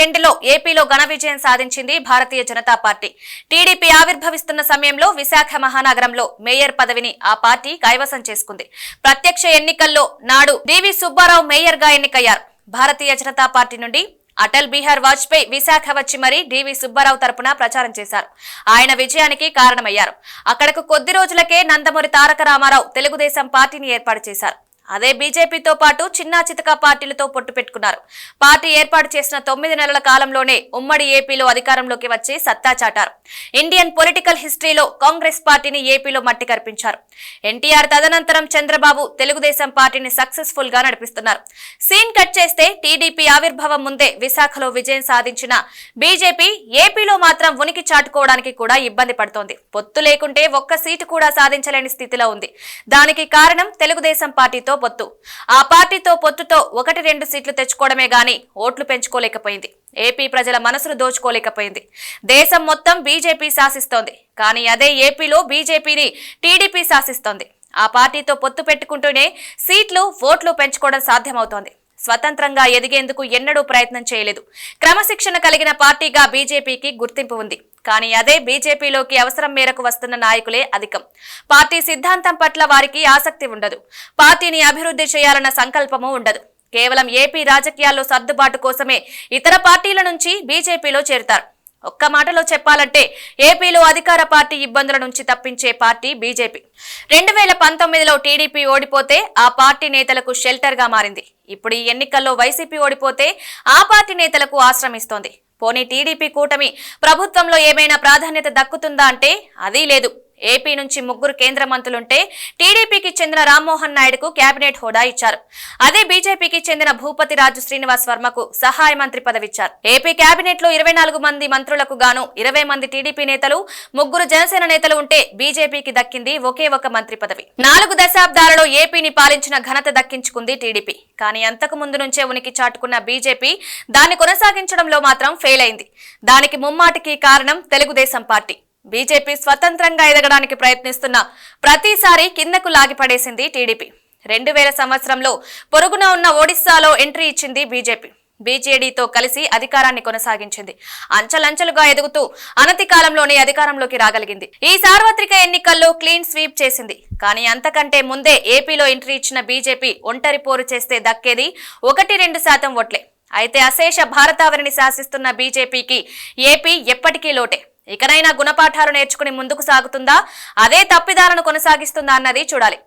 రెండులో ఏపీలో ఘన విజయం సాధించింది భారతీయ జనతా పార్టీ. టీడీపీ ఆవిర్భవిస్తున్న సమయంలో విశాఖ మహానగరంలో మేయర్ పదవిని ఆ పార్టీ కైవసం చేసుకుంది. ప్రత్యక్ష ఎన్నికల్లో నాడు డివి సుబ్బారావు మేయర్గా ఎన్నికయ్యారు. భారతీయ జనతా పార్టీ నుండి అటల్ బీహార్ వాజ్పేయి విశాఖ వచ్చి మరీ డివి సుబ్బారావు తరపున ప్రచారం చేశారు. ఆయన విజయానికి కారణమయ్యారు. అక్కడకు కొద్ది రోజులకే నందమూరి తారక రామారావు తెలుగుదేశం పార్టీని ఏర్పాటు చేశారు. అదే బీజేపీతో పాటు చిన్నా చితకా పార్టీలతో పొట్టు పెట్టుకున్నారు. పార్టీ ఏర్పాటు చేసిన తొమ్మిది నెలల కాలంలోనే ఉమ్మడి ఏపీలో అధికారంలోకి వచ్చి సత్తా చాటారు. ఇండియన్ పొలిటికల్ హిస్టరీలో కాంగ్రెస్ పార్టీని ఏపీలో మట్టి కల్పించారు ఎన్టీఆర్ తదనంతరం చంద్రబాబు తెలుగుదేశం పార్టీని సక్సెస్ఫుల్గా నడిపిస్తున్నారు. సీన్ కట్ చేస్తే టీడీపీ ఆవిర్భావం ముందే విశాఖలో విజయం సాధించిన బీజేపీ ఏపీలో మాత్రం ఉనికి చాటుకోవడానికి కూడా ఇబ్బంది పడుతోంది. పొత్తు లేకుంటే ఒక్క సీటు కూడా సాధించలేని స్థితిలో ఉంది. దానికి కారణం తెలుగుదేశం పార్టీతో పొత్తు. ఆ పార్టీతో పొత్తుతో ఒకటి రెండు సీట్లు తెచ్చుకోవడమే గాని ఓట్లు పెంచుకోలేకపోయింది. ఏపీ ప్రజల మనసును దోచుకోలేకపోయింది. దేశం మొత్తం బీజేపీ శాసిస్తోంది. కానీ అదే ఏపీలో బీజేపీని టీడీపీ శాసిస్తోంది. ఆ పార్టీతో పొత్తు పెట్టుకుంటూనే సీట్లు ఓట్లు పెంచుకోవడం సాధ్యమవుతోంది. స్వతంత్రంగా ఎదిగేందుకు ఎన్నడూ ప్రయత్నం చేయలేదు. క్రమశిక్షణ కలిగిన పార్టీగా బీజేపీకి గుర్తింపు ఉంది. కానీ అదే బీజేపీలోకి అవసరం మేరకు వస్తున్న నాయకులే అధికం. పార్టీ సిద్ధాంతం పట్ల వారికి ఆసక్తి ఉండదు. పార్టీని అభివృద్ధి చేయాలన్న సంకల్పము ఉండదు. కేవలం ఏపీ రాజకీయాల్లో సర్దుబాటు కోసమే ఇతర పార్టీల నుంచి బీజేపీలో చేరుతారు. ఒక్క మాటలో చెప్పాలంటే ఏపీలో అధికార పార్టీ ఇబ్బందుల నుంచి తప్పించే పార్టీ బీజేపీ. రెండు వేల పంతొమ్మిదిలో టీడీపీ ఓడిపోతే ఆ పార్టీ నేతలకు షెల్టర్గా మారింది. ఇప్పుడు ఈ ఎన్నికల్లో వైసీపీ ఓడిపోతే ఆ పార్టీ నేతలకు ఆశ్రమిస్తోంది. పోనీ టీడీపీ కూటమి ప్రభుత్వంలో ఏమైనా ప్రాధాన్యత దక్కుతుందా అంటే అదీ లేదు. ఏపీ నుంచి ముగ్గురు కేంద్ర మంత్రులుంటే టీడీపీకి చెందిన రామ్మోహన్ నాయుడుకు కేబినెట్ హోదా ఇచ్చారు. అదే బీజేపీకి చెందిన భూపతి రాజు శ్రీనివాస్ వర్మకు సహాయ మంత్రి పదవిచ్చారు. ఏపీ కేబినెట్లో ఇరవై నాలుగు మంది మంత్రులకు గాను ఇరవై మంది టీడీపీ నేతలు ముగ్గురు జనసేన నేతలు ఉంటే బీజేపీకి దక్కింది ఒకే ఒక మంత్రి పదవి. నాలుగు దశాబ్దాలలో ఏపీని పాలించిన ఘనత దక్కించుకుంది టీడీపీ. కానీ అంతకు ముందు నుంచే ఉనికి చాటుకున్న బీజేపీ దాన్ని కొనసాగించడంలో మాత్రం ఫెయిల్ అయింది దానికి ముమ్మాటికి కారణం తెలుగుదేశం పార్టీ. బీజేపీ స్వతంత్రంగా ఎదగడానికి ప్రయత్నిస్తున్న ప్రతిసారి కిందకు లాగిపడేసింది టీడీపీ. రెండు వేల సంవత్సరంలో పొరుగున ఉన్న ఒడిశాలో ఎంట్రీ ఇచ్చింది బీజేపీ. బీజేడీతో కలిసి అధికారాన్ని కొనసాగించింది. అంచలంచెలుగా ఎదుగుతూ అనతి కాలంలోనే అధికారంలోకి రాగలిగింది. ఈ సార్వత్రిక ఎన్నికల్లో క్లీన్ స్వీప్ చేసింది. కానీ అంతకంటే ముందే ఏపీలో ఎంట్రీ ఇచ్చిన బీజేపీ ఒంటరి పోరు చేస్తే దక్కేది ఒకటి రెండు శాతం ఓట్లే. అయితే అశేష భారతావరిని శాసిస్తున్న బీజేపీకి ఏపీ ఎప్పటికీ లోటే. ఇకనైనా గుణపాఠాలు నేర్చుకుని ముందుకు సాగుతుందా? అదే తప్పిదాలను కొనసాగిస్తుందా అన్నది చూడాలి.